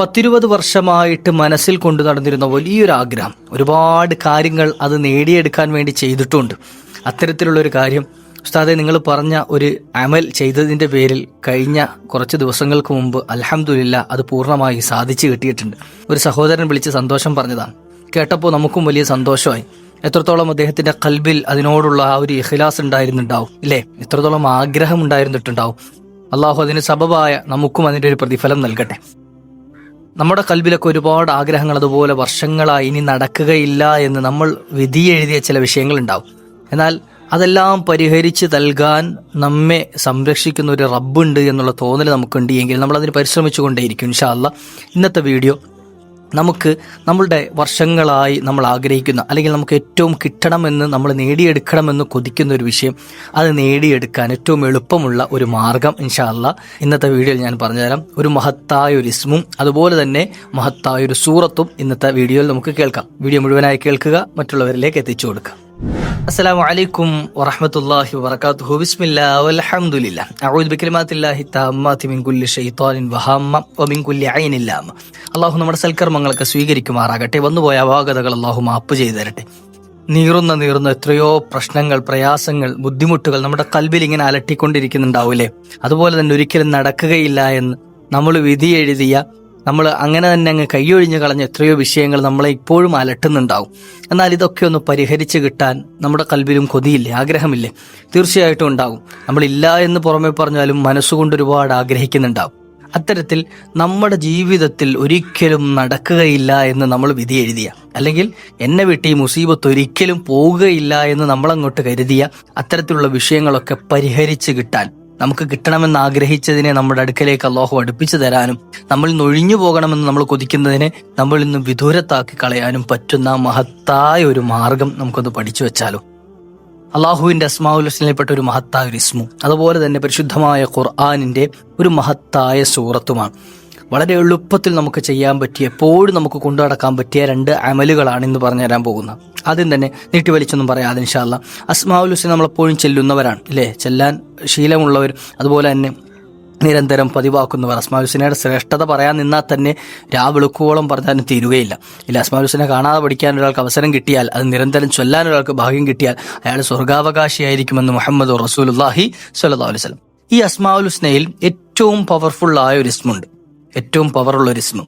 പത്തിരുപത് വർഷമായിട്ട് മനസ്സിൽ കൊണ്ടു നടന്നിരുന്ന വലിയൊരു ആഗ്രഹം ഒരുപാട് കാര്യങ്ങൾ അത് നേടിയെടുക്കാൻ വേണ്ടി ചെയ്തിട്ടുണ്ട്. അത്തരത്തിലുള്ളൊരു കാര്യം ഉസ്താദെ നിങ്ങൾ പറഞ്ഞ ഒരു അമൽ ചെയ്തതിന്റെ പേരിൽ കഴിഞ്ഞ കുറച്ച് ദിവസങ്ങൾക്ക് മുമ്പ് അൽഹംദുലില്ല അത് പൂർണമായി സാധിച്ചു കിട്ടിയിട്ടുണ്ട്. ഒരു സഹോദരൻ വിളിച്ച് സന്തോഷം പറഞ്ഞതാണ്. കേട്ടപ്പോൾ നമുക്കും വലിയ സന്തോഷമായി. എത്രത്തോളം അദ്ദേഹത്തിന്റെ കൽബിൽ അതിനോടുള്ള ആ ഒരു ഇഖ്ലാസ് ഉണ്ടായിരുന്നുണ്ടാവും ഇല്ലേ? എത്രത്തോളം ആഗ്രഹം ഉണ്ടായിരുന്നിട്ടുണ്ടാവും. അള്ളാഹു അതിന് സബബായ നമുക്കും അതിന്റെ ഒരു പ്രതിഫലം നൽകട്ടെ. നമ്മുടെ കൽബിലൊക്കെ ഒരുപാട് ആഗ്രഹങ്ങൾ അതുപോലെ വർഷങ്ങളായി ഇനി നടക്കുകയില്ല എന്ന് നമ്മൾ വിധി എഴുതിയ ചില വിഷയങ്ങളുണ്ടാവും. എന്നാൽ അതെല്ലാം പരിഹരിച്ച് നൽകാൻ നമ്മെ സംരക്ഷിക്കുന്ന ഒരു റബ്ബുണ്ട് എന്നുള്ള തോന്നൽ നമുക്കുണ്ട് എങ്കിൽ നമ്മളതിന് പരിശ്രമിച്ചുകൊണ്ടേയിരിക്കും ഇൻഷാല്ല ഇന്നത്തെ വീഡിയോ നമുക്ക് നമ്മളുടെ വർഷങ്ങളായി നമ്മൾ ആഗ്രഹിക്കുന്ന അല്ലെങ്കിൽ നമുക്ക് ഏറ്റവും കിട്ടണമെന്ന് നമ്മൾ നേടിയെടുക്കണമെന്ന് കൊതിക്കുന്ന ഒരു വിഷയം അത് നേടിയെടുക്കാൻ ഏറ്റവും എളുപ്പമുള്ള ഒരു മാർഗം ഇൻഷാല്ല ഇന്നത്തെ വീഡിയോയിൽ ഞാൻ പറഞ്ഞുതരാം. ഒരു മഹത്തായ ഒരു ഇസ്മും അതുപോലെ തന്നെ മഹത്തായ ഒരു സൂറത്തും ഇന്നത്തെ വീഡിയോയിൽ നമുക്ക് കേൾക്കാം. വീഡിയോ മുഴുവനായി കേൾക്കുക മറ്റുള്ളവരിലേക്ക് എത്തിച്ചു കൊടുക്കുക. അസ്സലാമു അലൈക്കും വറഹ്മത്തുള്ളാഹി വബറകാതുഹു. ബിസ്മില്ലാ വൽഹംദുലില്ലാ. അഊദു മിൻ കുല്ലി വമിൻ കുല്ലി അള്ളാഹു നമ്മുടെ സൽക്കർമ്മങ്ങളൊക്കെ സ്വീകരിക്കുമാറാകട്ടെ. വന്നുപോയ അപാകതകൾ അള്ളാഹു മാപ്പ് ചെയ്തു തരട്ടെ. നീറുന്ന നീറുന്ന എത്രയോ പ്രശ്നങ്ങൾ പ്രയാസങ്ങൾ ബുദ്ധിമുട്ടുകൾ നമ്മുടെ കൽബിൽ ഇങ്ങനെ അലട്ടിക്കൊണ്ടിരിക്കുന്നുണ്ടാവൂലേ? അതുപോലെ തന്നെ ഒരിക്കലും നടക്കുകയില്ല എന്ന് നമ്മൾ വിധി എഴുതിയ നമ്മൾ അങ്ങനെ തന്നെ അങ്ങ് കൈയൊഴിഞ്ഞ് കളഞ്ഞ എത്രയോ വിഷയങ്ങൾ നമ്മളെ ഇപ്പോഴും അലട്ടുന്നുണ്ടാവും. എന്നാൽ ഇതൊക്കെ ഒന്ന് പരിഹരിച്ച് കിട്ടാൻ നമ്മുടെ കൽവിലും കൊതിയില്ലേ? ആഗ്രഹമില്ലേ? തീർച്ചയായിട്ടും ഉണ്ടാകും നമ്മളില്ല എന്ന് പുറമെ പറഞ്ഞാലും മനസ്സുകൊണ്ട് ഒരുപാട് ആഗ്രഹിക്കുന്നുണ്ടാവും. അത്തരത്തിൽ നമ്മുടെ ജീവിതത്തിൽ ഒരിക്കലും നടക്കുകയില്ല എന്ന് നമ്മൾ വിധി എഴുതിയ അല്ലെങ്കിൽ എന്നെ വിട്ട് ഈ മുസീബത്ത് ഒരിക്കലും പോവുകയില്ല എന്ന് നമ്മളങ്ങോട്ട് കരുതിയ അത്തരത്തിലുള്ള വിഷയങ്ങളൊക്കെ പരിഹരിച്ച് കിട്ടാൻ നമുക്ക് കിട്ടണമെന്ന് ആഗ്രഹിച്ചതിനെ നമ്മുടെ അടുക്കലേക്ക് അള്ളാഹു അടുപ്പിച്ചു തരാനും നമ്മൾ നിന്ന് ഒഴിഞ്ഞു പോകണമെന്ന് നമ്മൾ കൊതിക്കുന്നതിനെ നമ്മൾ ഇന്ന് വിദൂരത്താക്കി കളയാനും പറ്റുന്ന മഹത്തായ ഒരു മാർഗം നമുക്കൊന്ന് പഠിച്ചു വെച്ചാലോ. അള്ളാഹുവിന്റെ അസ്മാഉൽ ഹുസ്നയിൽപ്പെട്ട ഒരു മഹത്തായ ഒരു ഇസ്മു അതുപോലെ തന്നെ പരിശുദ്ധമായ ഖുർആാനിന്റെ ഒരു മഹത്തായ സൂറത്തുമാണ്. വളരെ എളുപ്പത്തിൽ നമുക്ക് ചെയ്യാൻ പറ്റിയ എപ്പോഴും നമുക്ക് കൊണ്ടു നടക്കാൻ പറ്റിയ രണ്ട് അമലുകളാണ് ഇന്ന് പറഞ്ഞു തരാൻ പോകുന്നത്. ആദ്യം തന്നെ നീട്ടി വലിച്ചൊന്നും പറയാതെ ഇൻഷാല്ല അസ്മാഉൽ ഹുസ്ന നമ്മളെപ്പോഴും ചെല്ലുന്നവരാണ് ഇല്ലേ? ചെല്ലാൻ ശീലമുള്ളവർ അതുപോലെ തന്നെ നിരന്തരം പതിവാക്കുന്നവർ. അസ്മാൽ ഹുസൈനയുടെ ശ്രേഷ്ഠത പറയാൻ നിന്നാൽ തന്നെ രാവിളുക്കോളം പറഞ്ഞാലും തീരുകയില്ല. ഇല്ല അസ്മാൽ ഹുസൈനെ കാണാതെ പഠിക്കാൻ ഒരാൾക്ക് അവസരം കിട്ടിയാൽ അത് നിരന്തരം ചൊല്ലാൻ ഒരാൾക്ക് ഭാഗ്യം കിട്ടിയാൽ അയാൾ സ്വർഗാവകാശിയായിരിക്കുമെന്ന് മുഹമ്മദ് റസൂലുല്ലാഹി സല്ലാ അലൈഹി സ്വലം ഈ അസ്മാഉൽ ഹുസ്നയിൽ ഏറ്റവും പവർഫുള്ളായ ഒരു ഇസ്മുണ്ട്. ഏറ്റവും പവറുള്ള ഒരു ഇസ്മു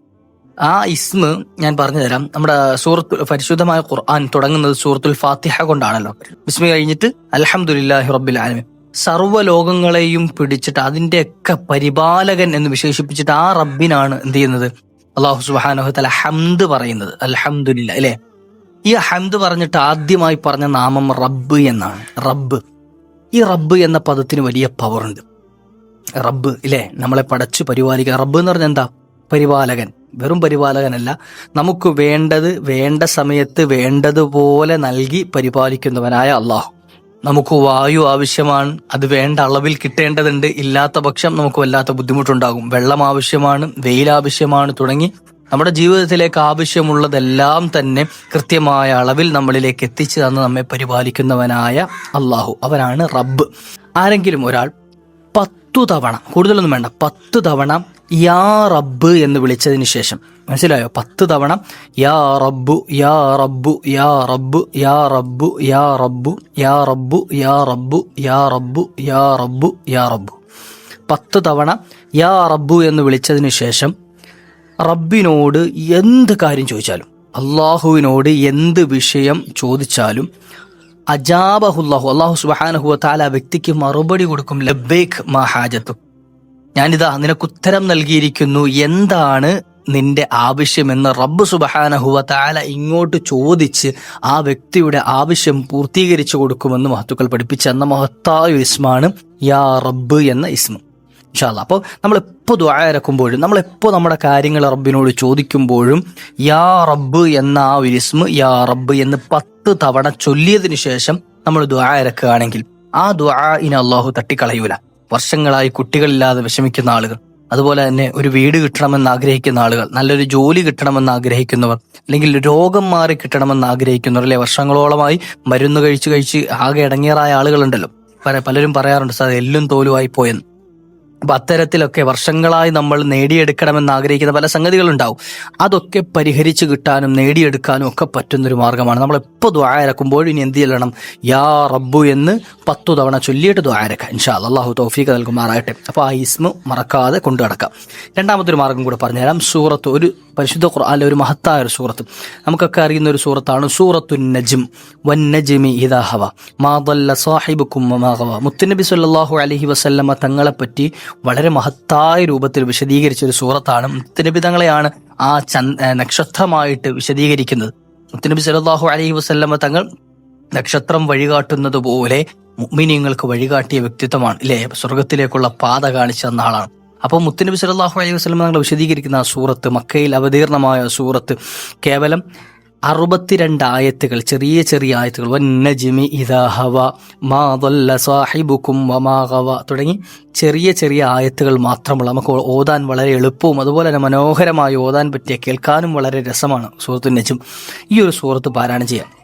ആ ഇസ്മ ഞാൻ പറഞ്ഞു തരാം നമ്മുടെ സൂറത്ത് പരിശുദ്ധമായ ഖുർആൻ തുടങ്ങുന്നത് സൂറത്തുൽ ഫാത്തിഹ കൊണ്ടാണല്ലോ. ഇസ്മി കഴിഞ്ഞിട്ട് അൽഹംദുലില്ലാഹി റബ്ബിൽ സർവ ലോകങ്ങളെയും പിടിച്ചിട്ട് അതിന്റെയൊക്കെ പരിപാലകൻ എന്ന് വിശേഷിപ്പിച്ചിട്ട് ആ റബ്ബിനാണ് എന്ത് ചെയ്യുന്നത്? അള്ളാഹു സുബാനഹു തല ഹംദ് പറയുന്നത്. അൽഹംദുലില്ല അല്ലെ? ഈ ഹംദ് പറഞ്ഞിട്ട് ആദ്യമായി പറഞ്ഞ നാമം റബ്ബ് എന്നാണ്. റബ്ബ്. ഈ റബ്ബ് എന്ന പദത്തിന് വലിയ പവർ ഉണ്ട്. റബ്ബ് ഇല്ലേ? നമ്മളെ പടച്ചു പരിപാലിക്കുക റബ്ബ് എന്ന് പറഞ്ഞാൽ എന്താ? പരിപാലകൻ. വെറും പരിപാലകനല്ല. നമുക്ക് വേണ്ടത് വേണ്ട സമയത്ത് വേണ്ടതുപോലെ നൽകി പരിപാലിക്കുന്നവനായ അള്ളാഹു. നമുക്ക് വായു ആവശ്യമാണ്. അത് വേണ്ട അളവിൽ കിട്ടേണ്ടതുണ്ട്. ഇല്ലാത്ത പക്ഷം നമുക്ക് വല്ലാത്ത ബുദ്ധിമുട്ടുണ്ടാകും. വെള്ളം ആവശ്യമാണ് വെയിൽ ആവശ്യമാണ് തുടങ്ങി നമ്മുടെ ജീവിതത്തിലേക്ക് ആവശ്യമുള്ളതെല്ലാം തന്നെ കൃത്യമായ അളവിൽ നമ്മളിലേക്ക് എത്തിച്ചു തന്ന് നമ്മെ പരിപാലിക്കുന്നവനായ അള്ളാഹു. അവനാണ് റബ്ബ്. ആരെങ്കിലും ഒരാൾ പത്തു തവണ കൂടുതലൊന്നും വേണ്ട പത്ത് തവണ യാ റബ്ബ് എന്ന് വിളിച്ചതിന് ശേഷം. മനസ്സിലായോ? പത്ത് തവണ യാ റബ്ബു യാ റബ്ബു യാ റബ്ബു യാ റബ്ബു യാ റബ്ബു യാ റബ്ബു യാ റബ്ബു യാ റബ്ബു യാ റബ്ബു യാ റബ്ബു. പത്ത് തവണ യാ റബ്ബു എന്ന് വിളിച്ചതിന് ശേഷം റബ്ബിനോട് എന്ത് കാര്യം ചോദിച്ചാലും അള്ളാഹുവിനോട് എന്ത് വിഷയം ചോദിച്ചാലും അജാബഹുല്ലാഹു. അള്ളാഹു സുബാനഹുവ താല വ്യക്തിക്ക് മറുപടി കൊടുക്കും. ലബേഖ് മഹാജത്തു ഞാനിതാ നിനക്ക് ഉത്തരം നൽകിയിരിക്കുന്നു. എന്താണ് നിന്റെ ആവശ്യമെന്ന് റബ്ബ് സുബഹാനഹുവ താല ഇങ്ങോട്ട് ചോദിച്ച് ആ വ്യക്തിയുടെ ആവശ്യം പൂർത്തീകരിച്ചു കൊടുക്കുമെന്ന് മഹത്തുക്കൾ പഠിപ്പിച്ച എന്ന മഹത്തായ ഇസ്മാണ് യാ റബ്ബ് എന്ന ഇസ്മ. ഇൻഷാല്ല അപ്പോൾ നമ്മളെപ്പോൾ ദ്വാരക്കുമ്പോഴും നമ്മൾ എപ്പോൾ നമ്മുടെ കാര്യങ്ങൾ റബ്ബിനോട് ചോദിക്കുമ്പോഴും യാ റബ്ബ് എന്ന ആ ഒരു ഇസ്മ യാ റബ്ബ് എന്ന് പത്ത് തവണ ചൊല്ലിയതിനു ശേഷം നമ്മൾ ദ്വാരക്കുകയാണെങ്കിൽ ആ ദ്വാഇനെ അള്ളാഹു തട്ടിക്കളയൂല. വർഷങ്ങളായി കുട്ടികളില്ലാതെ വിഷമിക്കുന്ന ആളുകൾ അതുപോലെ തന്നെ ഒരു വീട് കിട്ടണമെന്ന് ആഗ്രഹിക്കുന്ന ആളുകൾ നല്ലൊരു ജോലി കിട്ടണമെന്ന് ആഗ്രഹിക്കുന്നവർ അല്ലെങ്കിൽ രോഗം മാറി കിട്ടണമെന്ന് ആഗ്രഹിക്കുന്നവർ അല്ലെ വർഷങ്ങളോളമായി മരുന്ന് കഴിച്ച് കഴിച്ച് ആകെ ഇടങ്ങേറായ ആളുകളുണ്ടല്ലോ. പല പലരും പറയാറുണ്ട് സാർ എല്ലും തോലുമായി പോയെന്ന്. അപ്പൊ അത്തരത്തിലൊക്കെ വർഷങ്ങളായി നമ്മൾ നേടിയെടുക്കണമെന്ന് ആഗ്രഹിക്കുന്ന പല സംഗതികളുണ്ടാവും. അതൊക്കെ പരിഹരിച്ചു കിട്ടാനും നേടിയെടുക്കാനും ഒക്കെ പറ്റുന്നൊരു മാർഗമാണ് നമ്മൾ എപ്പോൾ ദ്വാരക്കുമ്പോഴും ഇനി എന്ത് ചെയ്യണം യാ റബ്ബു എന്ന് പത്തു തവണ ചൊല്ലിയിട്ട് ദ്വായരക്ക ഇൻഷാ. അള്ളാഹു തൗഫീഖ് നൽകുമാറാകട്ടെ. അപ്പോൾ ആ ഇസ്മു മറക്കാതെ കൊണ്ടു നടക്കാം. രണ്ടാമത്തെ ഒരു മാർഗം കൂടെ പറഞ്ഞുതരാം. സൂറത്ത് ഒരു പരിശുദ്ധ ഖുർആാനിലെ ഒരു മഹത്തായ ഒരു സൂറത്ത്. നമുക്കൊക്കെ അറിയുന്ന ഒരു സൂറത്താണ് സൂറത്തു നജിം. വൻ നജിമി ഇദാ മാതല്ല സാഹിബ് ഗവ മുത്തുനബി സല്ലാഹു അലഹി വസല്ലമ തങ്ങളെപ്പറ്റി വളരെ മഹത്തായ രൂപത്തിൽ വിശദീകരിച്ച ഒരു സൂറത്താണ്. മുത്തുനബി തങ്ങളെയാണ് ആ ചന്ദ് നക്ഷത്രമായിട്ട് വിശദീകരിക്കുന്നത്. മുത്തുനബി സല്ലാഹു അലഹി വസല്ലമ തങ്ങൾ നക്ഷത്രം വഴികാട്ടുന്നത് പോലെ മുഅ്മിനീങ്ങൾക്ക് വഴികാട്ടിയ വ്യക്തിത്വമാണ്. ഇല്ലേ? സ്വർഗത്തിലേക്കുള്ള പാത കാണിച്ചു തന്ന ആളാണ്. അപ്പോൾ മുത്തുനബി സല്ലല്ലാഹു അലൈഹി വസ്ലം തങ്ങൾ വിശദീകരിക്കുന്ന ആ സൂറത്ത് മക്കയിൽ അവതീർണമായ സൂറത്ത് കേവലം അറുപത്തിരണ്ട് ആയത്തുകൾ ചെറിയ ചെറിയ ആയത്തുകൾ. വന്നജിമി ഇദാ ഹവ മാ ദല്ല സാഹിബുക്കും വമാഹവ തുടങ്ങി ചെറിയ ചെറിയ ആയത്തുകൾ മാത്രമുള്ള നമുക്ക് ഓതാൻ വളരെ എളുപ്പവും അതുപോലെ തന്നെ മനോഹരമായി ഓതാൻ പറ്റിയ കേൾക്കാനും വളരെ രസമാണ് സൂറത്തു നജും ഈ ഒരു സൂറത്ത് പാരായണം ചെയ്യാം.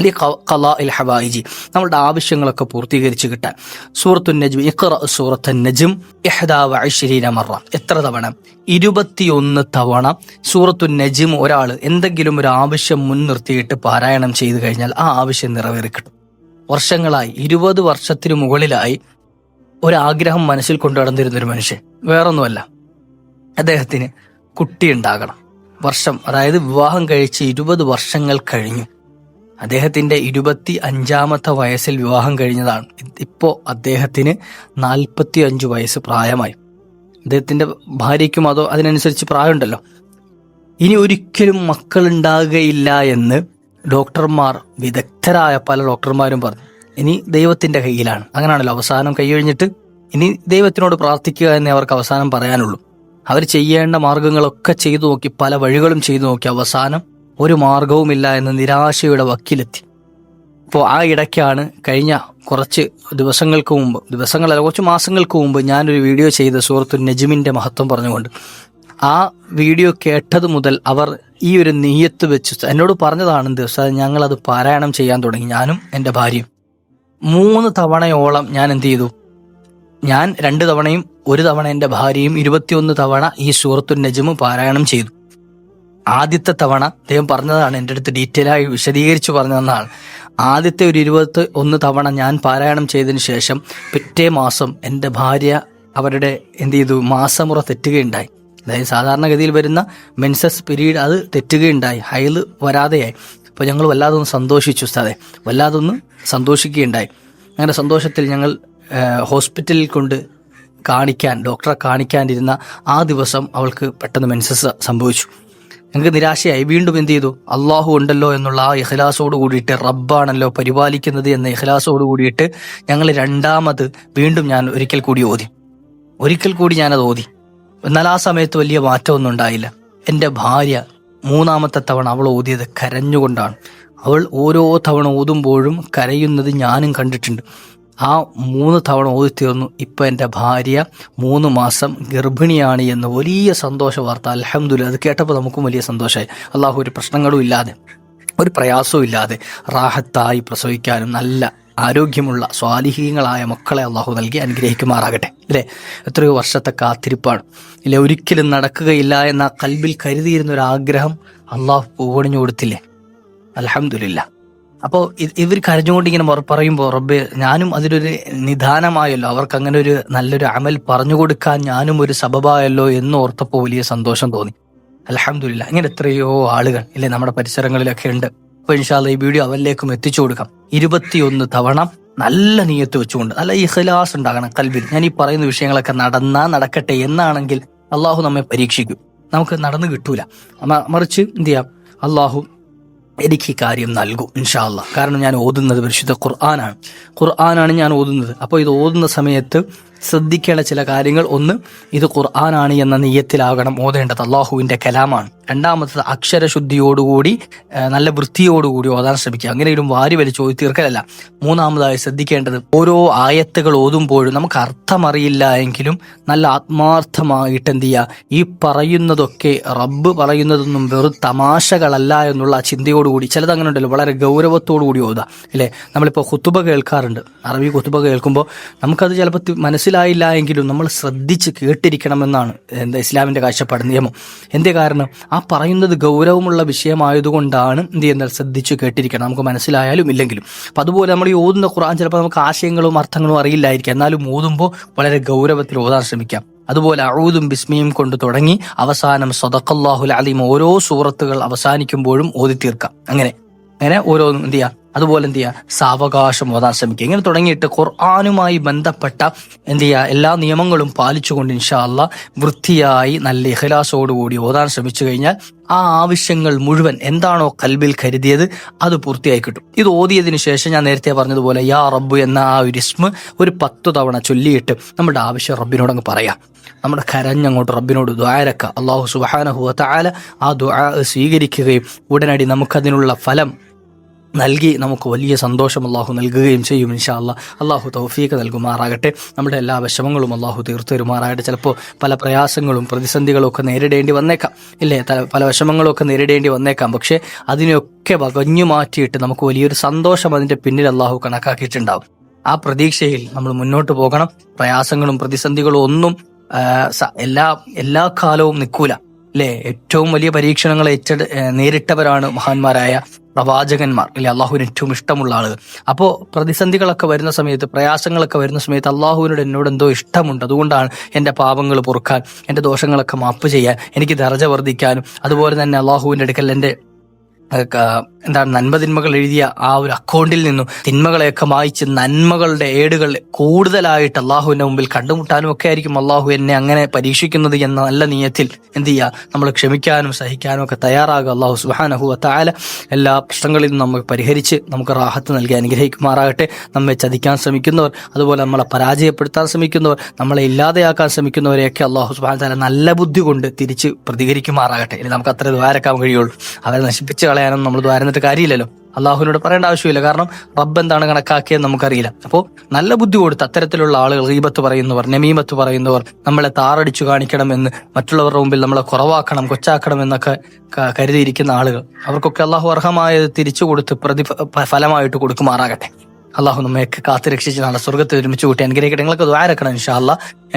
ലി ഖലാ ഇൽ ഹവായിജി. നമ്മളുടെ ആവശ്യങ്ങളൊക്കെ പൂർത്തീകരിച്ച് കിട്ടാൻ. സൂറത്തു നജ്ം ഇഖ്റ സൂറത്ത് നജ്ം ഇഹ്ദാ വഅശ്രീന മറ. എത്ര തവണ? ഇരുപത്തിയൊന്ന് തവണ സൂറത്തു നജ്ം ഒരാൾ എന്തെങ്കിലും ഒരു ആവശ്യം മുൻനിർത്തിയിട്ട് പാരായണം ചെയ്തു കഴിഞ്ഞാൽ ആ ആവശ്യം നിറവേറി കിട്ടും വർഷങ്ങളായി ഇരുപത് വർഷത്തിനു മുകളിലായി ഒരാഗ്രഹം മനസ്സിൽ കൊണ്ടു നടന്നിരുന്ന ഒരു മനുഷ്യൻ. വേറൊന്നുമല്ല. അദ്ദേഹത്തിന് കുട്ടിയുണ്ടാകണം. വർഷം അതായത് വിവാഹം കഴിച്ച് ഇരുപത് വർഷങ്ങൾ കഴിഞ്ഞു. അദ്ദേഹത്തിന്റെ ഇരുപത്തി അഞ്ചാമത്തെ വയസ്സിൽ വിവാഹം കഴിഞ്ഞതാണ്. ഇപ്പോൾ അദ്ദേഹത്തിന് നാൽപ്പത്തി അഞ്ച് വയസ്സ് പ്രായമായി. അദ്ദേഹത്തിന്റെ ഭാര്യയ്ക്കും അതോ അതിനനുസരിച്ച് പ്രായമുണ്ടല്ലോ. ഇനി ഒരിക്കലും മക്കളുണ്ടാകുകയില്ല എന്ന് ഡോക്ടർമാർ വിദഗ്ധരായ പല ഡോക്ടർമാരും പറഞ്ഞു. ഇനി ദൈവത്തിന്റെ കയ്യിലാണ്. അങ്ങനെയാണല്ലോ അവസാനം കൈ കഴിഞ്ഞിട്ട് ഇനി ദൈവത്തിനോട് പ്രാർത്ഥിക്കുക എന്നേ അവർക്ക് അവസാനം പറയാനുള്ളൂ. അവർ ചെയ്യേണ്ട മാർഗങ്ങളൊക്കെ ചെയ്തു നോക്കി പല വഴികളും ചെയ്തു നോക്കി അവസാനം ഒരു മാർഗവുമില്ല എന്ന നിരാശയുടെ വക്കിലെത്തി. അപ്പോൾ ആ ഇടയ്ക്കാണ് കഴിഞ്ഞ കുറച്ച് ദിവസങ്ങൾക്ക് മുമ്പ് ദിവസങ്ങളല്ല കുറച്ച് മാസങ്ങൾക്ക് മുമ്പ് ഞാനൊരു വീഡിയോ ചെയ്ത സുഹൃത്തു നജിമിന്റെ മഹത്വം പറഞ്ഞുകൊണ്ട്. ആ വീഡിയോ കേട്ടത് മുതൽ അവർ ഈ ഒരു നെയ്യത്ത് വെച്ച് എന്നോട് പറഞ്ഞതാണ് ദിവസം ഞങ്ങളത് പാരായണം ചെയ്യാൻ തുടങ്ങി. ഞാനും എന്റെ ഭാര്യയും. മൂന്ന് തവണയോളം ഞാൻ എന്ത് ചെയ്തു? ഞാൻ രണ്ട് തവണയും ഒരു തവണ എന്റെ ഭാര്യയും ഇരുപത്തിയൊന്ന് തവണ ഈ സൂറത്തു നജിമ് പാരായണം ചെയ്തു. ആദ്യത്തെ തവണ അദ്ദേഹം പറഞ്ഞതാണ് എന്റെ അടുത്ത് ഡീറ്റെയിൽ ആയി വിശദീകരിച്ചു പറഞ്ഞു തന്നതാണ് ആദ്യത്തെ ഒരു ഇരുപത്തി ഒന്ന് തവണ ഞാൻ പാരായണം ചെയ്തതിന് ശേഷം പിറ്റേ മാസം എന്റെ ഭാര്യ അവരുടെ എന്ത് ചെയ്തു? മാസമുറ തെറ്റുകയുണ്ടായി. അതായത് സാധാരണഗതിയിൽ വരുന്ന മെൻസസ് പിരീഡ് അത് തെറ്റുകയുണ്ടായി. ഹൈൽ വരാതെയായി. അപ്പോൾ ഞങ്ങൾ വല്ലാതൊന്ന് സന്തോഷിച്ചു സാറെ വല്ലാതൊന്ന് സന്തോഷിക്കുകയുണ്ടായി. അങ്ങനെ സന്തോഷത്തിൽ ഞങ്ങൾ ഹോസ്പിറ്റലിൽ കൊണ്ട് കാണിക്കാൻ ഡോക്ടറെ കാണിക്കാനിരുന്ന ആ ദിവസം അവൾക്ക് പെട്ടെന്ന് മെൻസസ് സംഭവിച്ചു. ഞങ്ങൾക്ക് നിരാശയായി. വീണ്ടും എന്ത് ചെയ്തു? അള്ളാഹു ഉണ്ടല്ലോ എന്നുള്ള ആ ഇഹ്ലാസോട് കൂടിയിട്ട് റബ്ബാണല്ലോ പരിപാലിക്കുന്നത് എന്ന ഇഹ്ലാസോട് കൂടിയിട്ട് ഞങ്ങൾ രണ്ടാമത് വീണ്ടും ഞാൻ ഒരിക്കൽ കൂടി ഓതി. ഒരിക്കൽ കൂടി ഞാനത് ഓതി. എന്നാൽ ആ സമയത്ത് വലിയ മാറ്റമൊന്നും ഉണ്ടായില്ല. എന്റെ ഭാര്യ മൂന്നാമത്തെ തവണ അവൾ ഓതിയത് കരഞ്ഞുകൊണ്ടാണ്. അവൾ ഓരോ തവണ ഓതുമ്പോഴും കരയുന്നത് ഞാനും കണ്ടിട്ടുണ്ട്. ആ മൂന്ന് തവണ ഓതി തീർന്നു ഇപ്പൊ എന്റെ ഭാര്യ മൂന്ന് മാസം ഗർഭിണിയാണ് എന്ന് വലിയ സന്തോഷ വാർത്ത. അലഹമ്മദില്ല അത് കേട്ടപ്പോൾ നമുക്കും വലിയ സന്തോഷമായി അള്ളാഹു ഒരു പ്രശ്നങ്ങളും ഇല്ലാതെ ഒരു പ്രയാസവും ഇല്ലാതെ റാഹത്തായി പ്രസവിക്കാനും നല്ല ആരോഗ്യമുള്ള സ്വാലിഹീങ്ങളായ മക്കളെ അള്ളാഹു നൽകി അനുഗ്രഹിക്കുമാറാകട്ടെ. അല്ലേ? എത്രയോ വർഷത്തെ കാത്തിരിപ്പാണ്. ഇല്ലേ? ഒരിക്കലും നടക്കുകയില്ല എന്ന കൽബിൽ കരുതിയിരുന്ന ഒരു ആഗ്രഹം അള്ളാഹു പൂവണിഞ്ഞു കൊടുത്തില്ലേ? അലഹമില്ല അപ്പോൾ ഇവർ കരഞ്ഞുകൊണ്ട് ഇങ്ങനെ പറയുമ്പോൾ റബ്ബെ ഞാനും അതിലൊരു നിദാനമായല്ലോ. അവർക്ക് അങ്ങനെ ഒരു നല്ലൊരു അമൽ പറഞ്ഞു കൊടുക്കാൻ ഞാനും ഒരു സബബായല്ലോ എന്ന് ഓർത്തപ്പോൾ വലിയ സന്തോഷം തോന്നി. അലഹമില്ല ഇങ്ങനെ എത്രയോ ആളുകൾ ഇല്ലേ നമ്മുടെ പരിസരങ്ങളിലൊക്കെ ഉണ്ട്. അപ്പൊ ഇൻഷാല്ല ഈ വീഡിയോ അവരിലേക്കും എത്തിച്ചു കൊടുക്കാം. ഇരുപത്തിയൊന്ന് തവണ നല്ല നീയത്ത് വെച്ചുകൊണ്ട് നല്ല ഇഖ്ലാസ് ഉണ്ടാകണം കൽബിൽ. ഞാൻ ഈ പറയുന്ന വിഷയങ്ങളൊക്കെ നടന്നാ നടക്കട്ടെ എന്നാണെങ്കിൽ അള്ളാഹു നമ്മെ പരീക്ഷിക്കും. നമുക്ക് നടന്നു കിട്ടൂല. മറിച്ച് എന്ത് ചെയ്യാം? അള്ളാഹു എനിക്ക് ഈ കാര്യം നൽകും ഇൻഷാല്ല കാരണം ഞാൻ ഓതുന്നത് പരിശുദ്ധ ഖുർആനാണ്. ഖുർആനാണ് ഞാൻ ഓതുന്നത്. അപ്പോൾ ഇത് ഓതുന്ന സമയത്ത് ശ്രദ്ധിക്കേണ്ട ചില കാര്യങ്ങൾ. ഒന്ന് ഇത് ഖുർആനാണ് എന്ന നെയ്യത്തിലാകണം ഓതേണ്ടത് അള്ളാഹുവിന്റെ കലാമാണ്. രണ്ടാമത്തത് അക്ഷരശുദ്ധിയോടുകൂടി നല്ല വൃത്തിയോടുകൂടി ഓതാൻ ശ്രമിക്കുക. അങ്ങനെ ഒരു വാരി വലിച്ചു തീർക്കലല്ല. മൂന്നാമതായി ശ്രദ്ധിക്കേണ്ടത് ഓരോ ആയത്തുകൾ ഓതുമ്പോഴും നമുക്ക് അർത്ഥമറിയില്ല എങ്കിലും നല്ല ആത്മാർത്ഥമായിട്ട് എന്ത് ചെയ്യുക? ഈ പറയുന്നതൊക്കെ റബ്ബ് പറയുന്നതൊന്നും വെറും തമാശകളല്ല എന്നുള്ള ചിന്തയോടുകൂടി ചിലത് അങ്ങനെ ഉണ്ടല്ലോ വളരെ ഗൗരവത്തോടു കൂടി ഓതുക. അല്ലേ? നമ്മളിപ്പോൾ കുത്തുബ കേൾക്കാറുണ്ട്. അറബി കുത്തുബ കേൾക്കുമ്പോൾ നമുക്കത് ചിലപ്പോൾ മനസ്സ് മനസ്സിലായില്ല എങ്കിലും നമ്മൾ ശ്രദ്ധിച്ച് കേട്ടിരിക്കണമെന്നാണ് എന്താ ഇസ്ലാമിന്റെ കാഴ്ചപ്പാട് നിയമം. എന്തേ കാരണം? ആ പറയുന്നത് ഗൗരവമുള്ള വിഷയമായതുകൊണ്ടാണ് എന്ത് ചെയ്യുന്നത്? ശ്രദ്ധിച്ച് കേട്ടിരിക്കണം. നമുക്ക് മനസ്സിലായാലും ഇല്ലെങ്കിലും. അപ്പം അതുപോലെ നമ്മൾ ഈ ഓതുന്ന ഖുർആൻ ചിലപ്പോൾ നമുക്ക് ആശയങ്ങളും അർത്ഥങ്ങളും അറിയില്ലായിരിക്കാം. എന്നാലും ഓതുമ്പോൾ വളരെ ഗൗരവത്തിൽ ഓതാൻ ശ്രമിക്കാം. അതുപോലെ അഴൂതും ബിസ്മിയും കൊണ്ട് തുടങ്ങി അവസാനം സദക്കല്ലാഹുൽ അലീം ഓരോ സൂറത്തുകൾ അവസാനിക്കുമ്പോഴും ഓതി തീർക്കാം അങ്ങനെ. അങ്ങനെ ഓരോന്നും എന്ത് ചെയ്യുക അതുപോലെ എന്ത് ചെയ്യുക? സാവകാശം ഓതാൻ ശ്രമിക്കുക. ഇങ്ങനെ തുടങ്ങിയിട്ട് ഖുർആാനുമായി ബന്ധപ്പെട്ട എന്ത് ചെയ്യുക? എല്ലാ നിയമങ്ങളും പാലിച്ചുകൊണ്ട് ഇൻഷാ അല്ല വൃത്തിയായി നല്ല ഇഹലാസോടുകൂടി ഓതാൻ ശ്രമിച്ചു കഴിഞ്ഞാൽ ആ ആവശ്യങ്ങൾ മുഴുവൻ എന്താണോ കൽബിൽ കരുതിയത് അത് പൂർത്തിയായി കിട്ടും. ഇത് ഓതിയതിന് ശേഷം ഞാൻ നേരത്തെ പറഞ്ഞതുപോലെ യാ റബ്ബു എന്ന ആ ഒരു ഇസ്മ ഒരു പത്തു തവണ ചൊല്ലിയിട്ട് നമ്മുടെ ആവശ്യം റബ്ബിനോട് അങ്ങ് പറയാം. നമ്മുടെ കരഞ്ഞങ്ങോട്ട് റബ്ബിനോട് ദ്വാരക്ക അള്ളാഹു സുബാനഹു താല ആ ദ്വാ സ്വീകരിക്കുകയും ഉടനടി നമുക്കതിനുള്ള ഫലം നൽകി നമുക്ക് വലിയ സന്തോഷം അള്ളാഹു നൽകുകയും ചെയ്യും ഇൻഷാ അല്ലാ അള്ളാഹു തൗഫീക്ക് നൽകുമാറാകട്ടെ. നമ്മുടെ എല്ലാ വിഷമങ്ങളും അള്ളാഹു തീർത്തു തരുമാറാകട്ടെ. ചിലപ്പോൾ പല പ്രയാസങ്ങളും പ്രതിസന്ധികളും ഒക്കെ നേരിടേണ്ടി വന്നേക്കാം. ഇല്ലേ? പല വിഷമങ്ങളും ഒക്കെ നേരിടേണ്ടി വന്നേക്കാം. പക്ഷേ അതിനെയൊക്കെ വകഞ്ഞു മാറ്റിയിട്ട് നമുക്ക് വലിയൊരു സന്തോഷം അതിന്റെ പിന്നിൽ അള്ളാഹു കണക്കാക്കിയിട്ടുണ്ടാവും. ആ പ്രതീക്ഷയിൽ നമ്മൾ മുന്നോട്ട് പോകണം. പ്രയാസങ്ങളും പ്രതിസന്ധികളും ഒന്നും എല്ലാ എല്ലാ കാലവും നിൽക്കൂല. അല്ലേ ഏറ്റവും വലിയ പരീക്ഷണങ്ങൾ ഏറ്റെടു നേരിട്ടവരാണ് മഹാന്മാരായ പ്രവാചകന്മാർ അല്ലെ? അള്ളാഹുവിന് ഏറ്റവും ഇഷ്ടമുള്ള ആളുകൾ അപ്പോൾ പ്രതിസന്ധികളൊക്കെ വരുന്ന സമയത്ത് പ്രയാസങ്ങളൊക്കെ വരുന്ന സമയത്ത് അള്ളാഹുവിനോട് എന്നോട് എന്തോ ഇഷ്ടമുണ്ട്. അതുകൊണ്ടാണ് എന്റെ പാപങ്ങൾ പൊറുക്കാൻ എന്റെ ദോഷങ്ങളൊക്കെ മാപ്പ് ചെയ്യാൻ എനിക്ക് ദർജ വർദ്ധിക്കാനും അതുപോലെ തന്നെ അള്ളാഹുവിന്റെ അടുക്കൽ എന്റെ എന്താണ് നന്മതിന്മകൾ എഴുതിയ ആ ഒരു അക്കൗണ്ടിൽ നിന്നും തിന്മകളെയൊക്കെ മായിച്ച് നന്മകളുടെ ഏടുകൾ കൂടുതലായിട്ട് അള്ളാഹുവിന്റെ മുമ്പിൽ കണ്ടുമുട്ടാനും ഒക്കെ ആയിരിക്കും അള്ളാഹു എന്നെ അങ്ങനെ പരീക്ഷിക്കുന്നത് എന്ന നല്ല നീയത്തിൽ എന്ത് ചെയ്യുക? നമ്മൾ ക്ഷമിക്കാനും സഹിക്കാനും ഒക്കെ തയ്യാറാകുക. അള്ളാഹു സുഹാനഹു താല എല്ലാ പ്രശ്നങ്ങളിൽ നിന്നും നമുക്ക് പരിഹരിച്ച് നമുക്ക് റാഹത്ത് നൽകി അനുഗ്രഹിക്കുമാറാകട്ടെ. നമ്മെ ചതിക്കാൻ ശ്രമിക്കുന്നവർ അതുപോലെ നമ്മളെ പരാജയപ്പെടുത്താൻ ശ്രമിക്കുന്നവർ നമ്മളെ ഇല്ലാതെയാക്കാൻ ശ്രമിക്കുന്നവരെയൊക്കെ അള്ളാഹു സുബാൻ താല നല്ല ബുദ്ധി കൊണ്ട് തിരിച്ച് പ്രതികരിക്കുമാറാകട്ടെ. ഇനി നമുക്ക് അത്ര ദ്വാരക്കാൻ കഴിയുള്ളൂ. അവരെ നശിപ്പിച്ച് കളയാനും നമ്മൾ ദ്വാരന്നിട്ട് കാര്യമില്ലല്ലോ. അള്ളാഹുവിനോട് പറയേണ്ട ആവശ്യമില്ല. കാരണം റബ്ബ് എന്താണ് കണക്കാക്കിയെന്ന് നമുക്കറിയില്ല. അപ്പോൾ നല്ല ബുദ്ധി കൊടുത്ത് അത്തരത്തിലുള്ള ആളുകൾ റീബത്ത് പറയുന്നവർ നമീമത്ത് പറയുന്നവർ നമ്മളെ താറടിച്ചു കാണിക്കണം എന്ന് മറ്റുള്ളവരുടെ മുമ്പിൽ നമ്മളെ കുറവാക്കണം കൊച്ചാക്കണം എന്നൊക്കെ കരുതിയിരിക്കുന്ന ആളുകൾ അവർക്കൊക്കെ അള്ളാഹു അർഹമായത് തിരിച്ചു കൊടുത്ത് പ്രതി ഫലമായിട്ട് കൊടുക്കുമാറാകട്ടെ. അള്ളാഹു നമ്മയൊക്കെ കാത്തു രക്ഷിച്ച് നാളെ സ്വർഗത്ത് ഒരുമിച്ച് കൂട്ടി അനുഗ്രഹിക്കട്ടെ. നിങ്ങൾക്ക് ദ്വാരക്കണം ഇൻഷാല്ല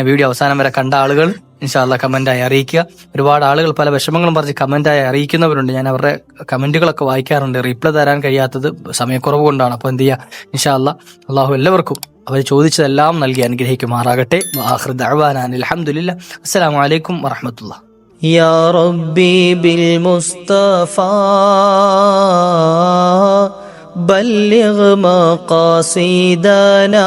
വീഡിയോ അവസാനം വരെ കണ്ട ആളുകൾ ഇൻഷാല്ല കമന്റായി അറിയിക്കുക ഒരുപാട് ആളുകൾ പല വിഷമങ്ങളും പറഞ്ഞ് കമന്റായി അറിയിക്കുന്നവരുണ്ട് ഞാൻ അവരുടെ കമന്റുകളൊക്കെ വായിക്കാറുണ്ട് റീപ്ലൈ തരാൻ കഴിയാത്തത് സമയക്കുറവ് കൊണ്ടാണ് അപ്പോൾ എന്ത് ചെയ്യുക ഇൻഷാല്ല അള്ളാഹു എല്ലാവർക്കും അവർ ചോദിച്ചതെല്ലാം നൽകി അനുഗ്രഹിക്കുമാറാകട്ടെ അലഹമുല്ല അസ്സാം വലൈക്കും വറഹമത്തുള്ള يا ربي بالمصطفى بلغ مقاصدنا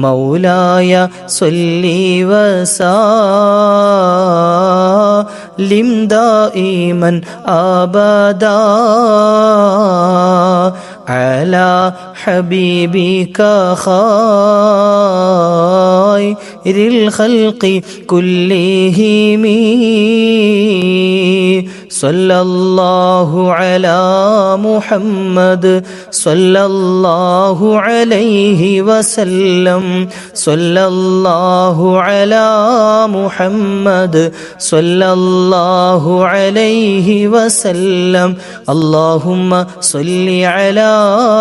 مولاي صل وسلم دائما ابدا. على حبيبك خير الخلق كلهم. صلى الله على محمد صلى الله عليه وسلم. صلى الله على محمد صلى الله عليه وسلم. اللهم صل على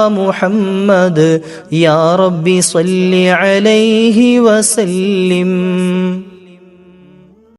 മുഹമ്മദ് യാ റബ്ബി സല്ലി അലൈഹി വസല്ലിം.